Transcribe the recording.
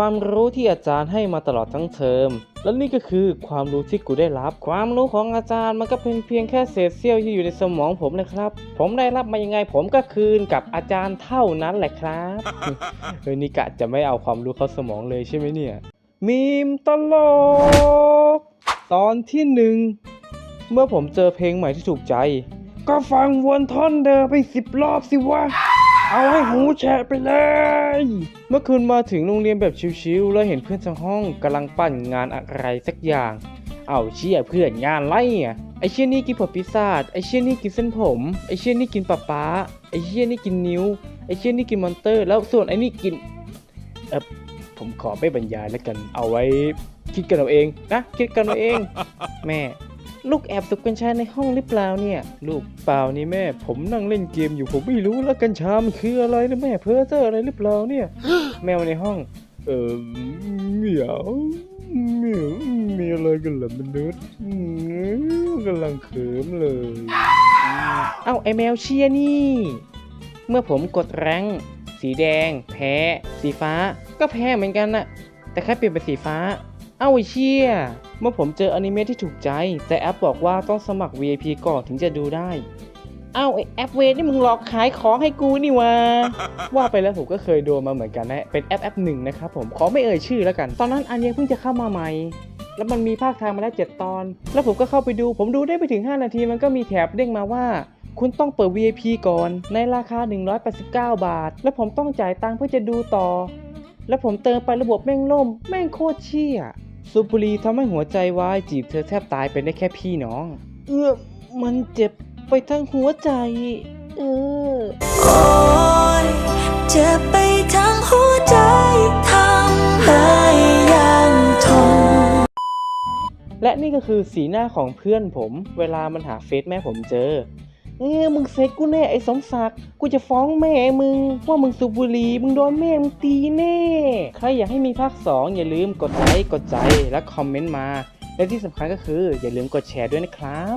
ความรู้ที่อาจารย์ให้มาตลอดทั้งเทอม และนี่ก็คือความรู้ที่กูได้รับ ความรู้ของอาจารย์มันก็เป็นเพียงแค่เศษเสี้ยวที่อยู่ในสมองผมเลยครับ ผมได้รับมายังไงผมก็คืนกับอาจารย์เท่านั้นแหละครับเฮ้ยนี่กะจะไม่เอาความรู้เข้าสมองเลยใช่ไหมเนี่ย มีมตลก ตอนที่หนึ่งเมื่อผมเจอเพลงใหม่ที่ถูกใจ ก็ฟังวนท่อนเดิมไปสิบรอบสิวะ เอาให้หูแฉะไปเลย เมื่อคืนมาถึงโรงเรียนแบบชิวๆแล้วเห็นเพื่อนทั้งห้องกำลังปั่นงานอะไรสักอย่าง เอาเชี่ยเพื่อนงานไรอะไอเชี่ยนี่กินผัดพิซซ่าไอเชี่ยนี่กินเส้นผม ไอเชี่ยนี่กินปะป๊าไอเชี่ยนี่กินนิ้ว ไอเชี่ยนี่กินมอนเตอร์ แล้วส่วนไอนี่กิน เออผมขอไม่บรรยายแล้วกัน เอาไว้คิดกันเอาเองนะ คิดกันเอาเอง แม่ ลูกแอบสูบกัญชาในห้องหรือเปล่าเนี่ย ลูกเปล่านี่แม่ ผมนั่งเล่นเกมอยู่ผมไม่รู้แล้วกัญชามันคืออะไรนะแม่ เพ้อเจ้ออะไรหรือเปล่าเนี่ย แมวในห้อง เออเหมียวเหมียวมีอะไรกันเหรอมนุษย์อืมกำลังเขิมเลย เอ้าไอแมวเชียนี่ เมื่อผมกดแรงค์สีแดง แพ้ สีฟ้า ก็แพ้เหมือนกันน่ะ แต่แค่เปลี่ยนเป็นสีฟ้า เอ้าไอเชี่ยเมื่อผมเจออนิเมะที่ถูกใจ แต่แอปบอกว่าต้องสมัคร VIP ก่อนถึงจะดูได้ เอ้าไอแอปเวทนี่มึงหลอกขายของให้กูนี่วะ ว่าไปแล้วผมก็เคยโดนมาเหมือนกันนะ เป็นแอปแอปหนึ่งนะครับผม ขอไม่เอ่ยชื่อแล้วกัน ตอนนั้นอันยังเพิ่งจะเข้ามาใหม่ แล้วมันมีภาคทางมาแล้วเจ็ดตอน แล้วผมก็เข้าไปดู ผมดูได้ไปถึง 5 นาทีมันก็มีแถบเด้งมาว่าคุณต้องเปิด VIP ก่อน ในราคา 189 บาท แล้วผมต้องจ่ายตังค์เพื่อจะดูต่อ แล้วผมเติมไประบบแม่งล่ม แม่งโคตรเชี่ย สูบบุหรีทำให้หัวใจวายจีบเธอแทบตายเป็นได้แค่พี่น้อง เอื้อมันเจ็บไปทั้งหัวใจ เออ โอ้ยเจ็บไปทั้งหัวใจทำให้ยังทนและนี่ก็คือสีหน้าของเพื่อนผม เวลามันหาเฟซแม่ผมเจอ เอ้มึงเซ็กกูแน่ไอ้สมศักดิ์ กูจะฟ้องแม่มึง ว่ามึงสูบบุหรี่มึงโดนแม่มึงตีแน่ ใครอยากให้มีภาค 2 อย่าลืมกดไลค์กดใจและคอมเมนต์มา และที่สำคัญก็คืออย่าลืมกดแชร์ด้วยนะครับ